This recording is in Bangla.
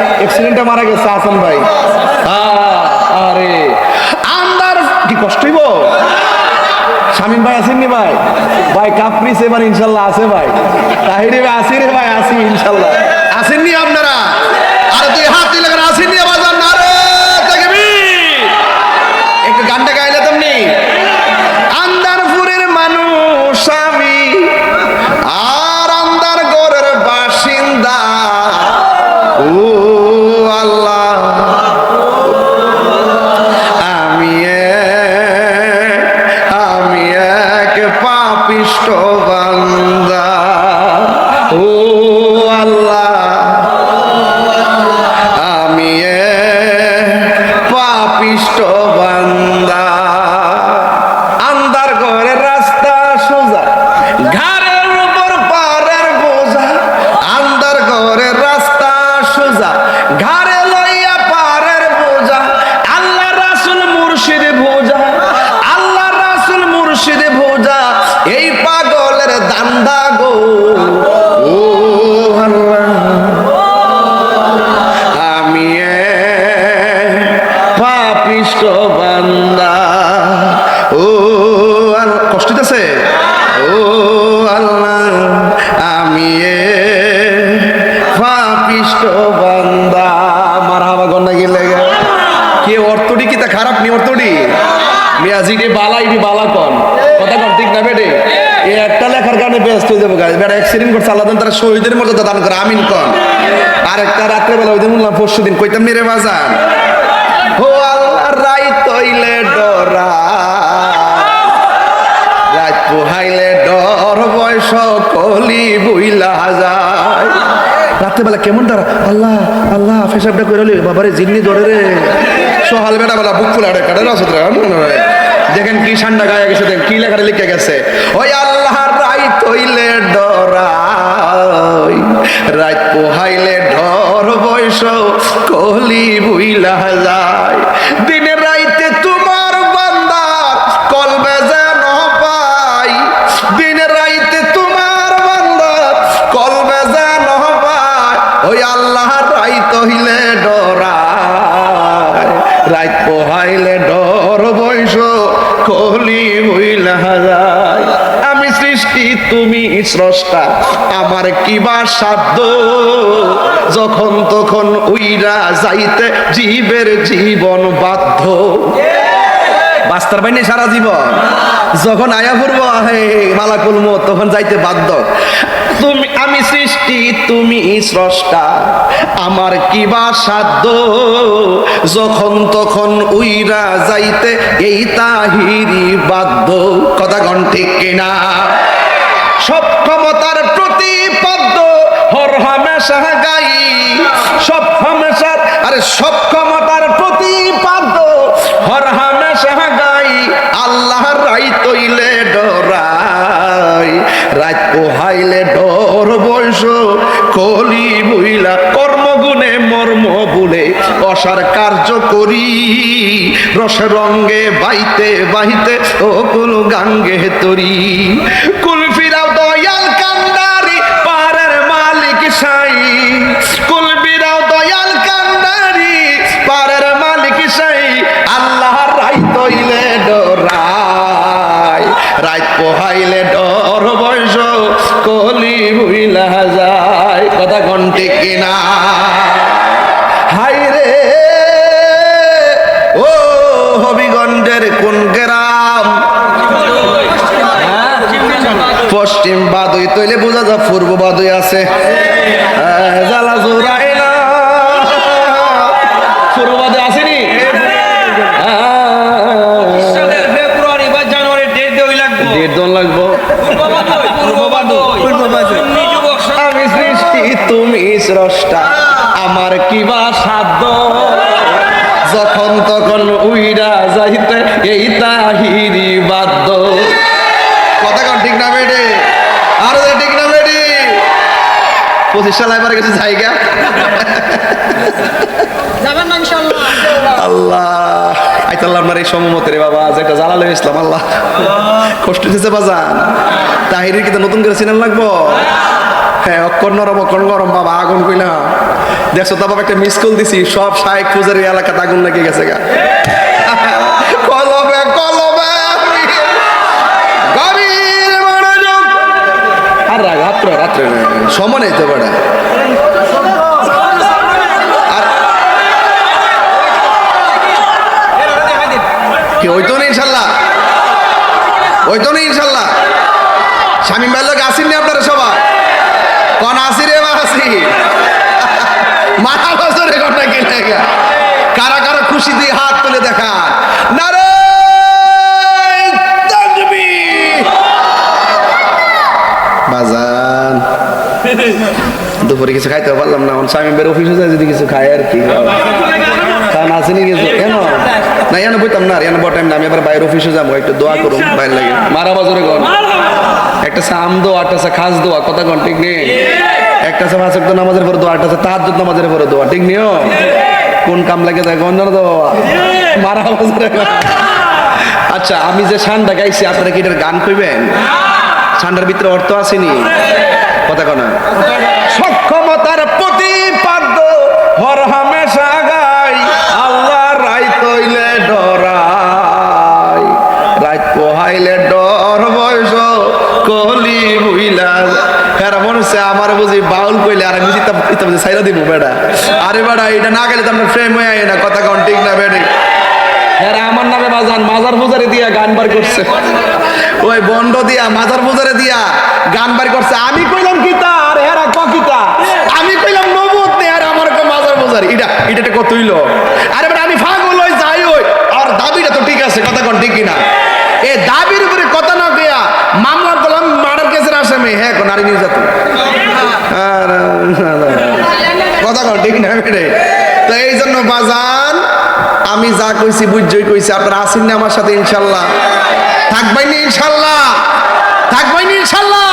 হাসান ভাই। আ, আরে। আন্দার কি কষ্ট হইব? শামিম ভাই আসেননি ভাই? ভাই কাপড়ি এবার ইনশাল্লাহ আছে ভাই। তাহিরে ভাই আসি রে ভাই আসি ইনশাল্লাহ। আসেননি আপনারা ও আল্লাহ, আমি এক পাপিষ্ট বান্দা। গেলে কে অর্থটি কি খারাপ নি অর্থটি? মিয়াজিটি বালা বালা কন। কথা কন ব্যস্ত হয়ে যাব গাছ বেটা তারা শহীদের মর্যাদা দান কন। আর একটা রাত্রেবেলা ওই দিন বললাম, পরশু দিন, কইতাম নি রে বাজান? ও আল্লাহ রাই তৈলে ডরা। রাত পোহাইলে ডর বয়স কলি বুইলা যায়। রাত্রেবেলা কেমন ডর আল্লাহ আল্লাহ, ফেসাবটা করে লি বাবারে, জিন্নি ধরে রে। সহাল বেটা বেলা বুক ফুলা কাটে রসদ দেখেন কি ঠান্ডা গায়ে গেছে, দেখেন কি লেখাটা লিখে গেছে। ওই আল্লাহ রাই তৈলে ডরাই রাত পোহাইলে ডর বয়স কলি বুইলা যায়। রাইত পোহাইলে ডর বৈশ, কলি হইলা যায়। আমি সৃষ্টি, তুমি স্রষ্টা, আমার কিবা সাধ্য? যখন তখন উইরা যাইতে জীবের জীবন বাধ্য। বাস্তার বাইনে সারা জীবন। যখন আয়া পড়ব মালাকুল মত তখন যাইতে বাধ্য। তুমি, আমি সৃষ্টি, তুমি স্রষ্টা। আমার কিবা সাধ্য? যখন তখন উইরা যাইতে এই তাহিরি বাধ্য। কথা গণ ঠিক কিনা? সব ক্ষমতার প্রতিপাদ্য হর হামেশা গাই। বইলা কর্মগুণে মর্ম বলে অসার কার্য করি। রসে রঙ্গে বাইতে বাইতে ও কুল গাঙ্গে তরি। কুলফিরাও দয়াল কান্দারি পারের মালিক সাই। কুল ফিরাও দয়াল কান্দারি পারের মালিক সাই। আল্লাহ রাই তৈলে ডরাই রাত পোহাইলে ডর বয়স কলি ভুইলা কথা ঘন্টে কিনা। হাই রে। ও হবিগঞ্জের কোন গ্রাম? পশ্চিম বাদুই তৈলে বোঝা যা পূর্ব বাদুই আছে। আহ, জ্বালা না। পূর্ব বাদে আসেনি? ফেব্রুয়ারি বা জানুয়ারি ডেট দেওয়াই লাগবে দেড় দন লাগবো আমি সৃষ্টি তুমি স্রষ্টা আমার কিবা সাধ্য? যখন তখন উইরা যাইতে এই তাহিরি বাধ্য। কথা কন ঠিক না বেডে আরও ঠিক না বেডি পঁচিশ সাল এবার গেছে জায়গা? আল্লাহ আইতাল্লাহ আপনার এই সমমতে রে বাবা যেটা জালালে ইসলাম আল্লাহ। কষ্ট দিতেছে বাজান। তাহিরের কিন্তু নতুন করে সিনেমা লাগবো? হ্যাঁ অক্ষর নরম, অক্ষর গরম, বাবা, আগুন কইলা। দেখছ তো, বাবা, একটা মিস কল দিছি, সব শায়েক পূজারি এলাকাতে আগুন লেগে গেছে গা। কলবে কলবে রাত্রে রাত্রে সমানে তো, বেড়া। কি, হইতো না, ইনশাল্লাহ? হইতো না, ইনশাল্লাহ? স্বামী ভাইয়ের লোক আসেননি আপনারা সবাই কন আসি রে বা আসি মাথা বছরে ঘটনা কি লেগা কারা কারা খুশি দিয়ে হাত তুলে দেখা নারে বাজান দুপুরে কিছু খাইতে পারলাম না। স্বামী বের অফিসে যায় যদি কিছু খায় আর কি। কারণ আসেনি কিছু কেন? না এনে বইতাম না এনে বটাইম না আমি আবার বাইরের অফিসে যাব একটু দোয়া করুন বাইরে লাগে। মারা বাজারে গন একটা সাম দোয়া একটা আছে খাস দোয়া কথা কন ঠিক নেই? একটা আছে পাঁচ নামাজের পরে দোয়া একটা আছে তাহাজ্জুদ নামাজের পরে দোয়া ঠিক নিও কোন কাম লাগে তাই গঞ্জন দোয়া মারা বাজারে আচ্ছা আমি যে শানটা গাইছি আপনারা কি এটার গান কইবেন? শানটার ভিতরে অর্থ আসেনি? কথা কনা সক্ষমতার প্রতিপাদ্য হর হামেশা গাই আল্লাহ রাই তৈলে ডরাই। রাত পোহাইলে ডর বয়স কলি বুইলা হ্যাঁ মনে আমার বুঝি বাউল কইলে আর আমি জিতাম সাইরা দিব বেড়া আরে বেড়া এটা না গেলে তো আপনার ফ্রেম হয়ে না, কথা হ্যাঁ আমার নামে বাজান, মাজার বুজারে দিয়া গান বার করছে। ওই বন্ড দিয়া, মাজার বুজারে দিয়া গান বার করছে। আমি কইলাম কিতা আর হেরা ক কিতা আমি কইলাম নবুত আর আমার কো মাজার বুজার এটা এটা কত হইল? আরে বেটা, আমি ফাগল হই, যাই হই। আর দাবিটা তো ঠিক আছে, কথা কোন, ঠিক কিনা? এ দাবির উপরে কথা না কইয়া মামলা করলাম, মার্ডার কেসের আসামি। হ্যাঁ কোন নারী নির্যাতন। কথা কন, ঠিক না বেড়ে তো এই জন্য বাজান আমি যা কইছি বুঝই কইছি। আপনারা আসেন না আমার সাথে, ইনশাল্লাহ? থাকবেন ইনশাল্লাহ? থাকবেন ইনশাল্লাহ?